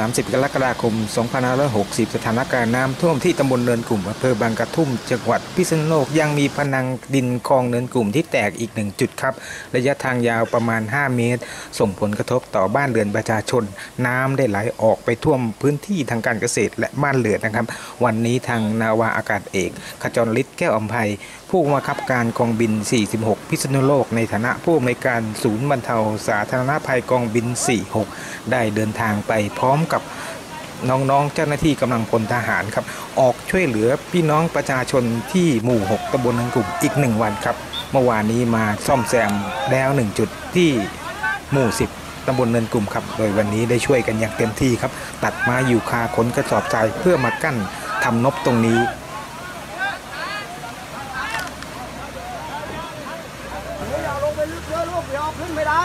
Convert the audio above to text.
30 กรกฎาคม 2560 สถานการณ์น้ำท่วมที่ตำบลเนินกลุ่มอำเภอบางกระทุ่ม จังหวัดพิษณุโลกยังมีพนังดินคลองเนินกลุ่มที่แตกอีกหนึ่งจุดครับ ระยะทางยาวประมาณ 5 เมตร ส่งผลกระทบต่อบ้านเรือนประชาชน น้ำได้ไหลออกไปท่วมพื้นที่ทางการเกษตรและบ้านเรือนนะครับ วันนี้ทางนาวาอากาศเอกขจรฤทธิ์แก้วอภัยผู้บังคับการกองบิน 46 พิษณุโลก ในฐานะผู้อำนวยการศูนย์บรรเทาสาธารณภัยกองบิน 46 ได้เดินทางไปพร้อมกับน้องๆ เจ้าหน้าที่กำลังพลทหารครับ ออกช่วยเหลือพี่น้องประชาชนที่หมู่ 6ตำบลนังกลุ่มอีก 1 วันครับ เมื่อวานนี้มาซ่อมแซมแล้ว 1 จุดที่หมู่ 10ตำบลเนินกลุ่มครับ โดยวันนี้ได้ช่วยกันอย่างเต็มที่ครับ ตัดมาอยู่คาขนกระสอบทรายเพื่อมากั้นทำนบตรงนี้อย่าลงไปลึกเยอะลูกเดี๋ยวขึ้นไม่ได้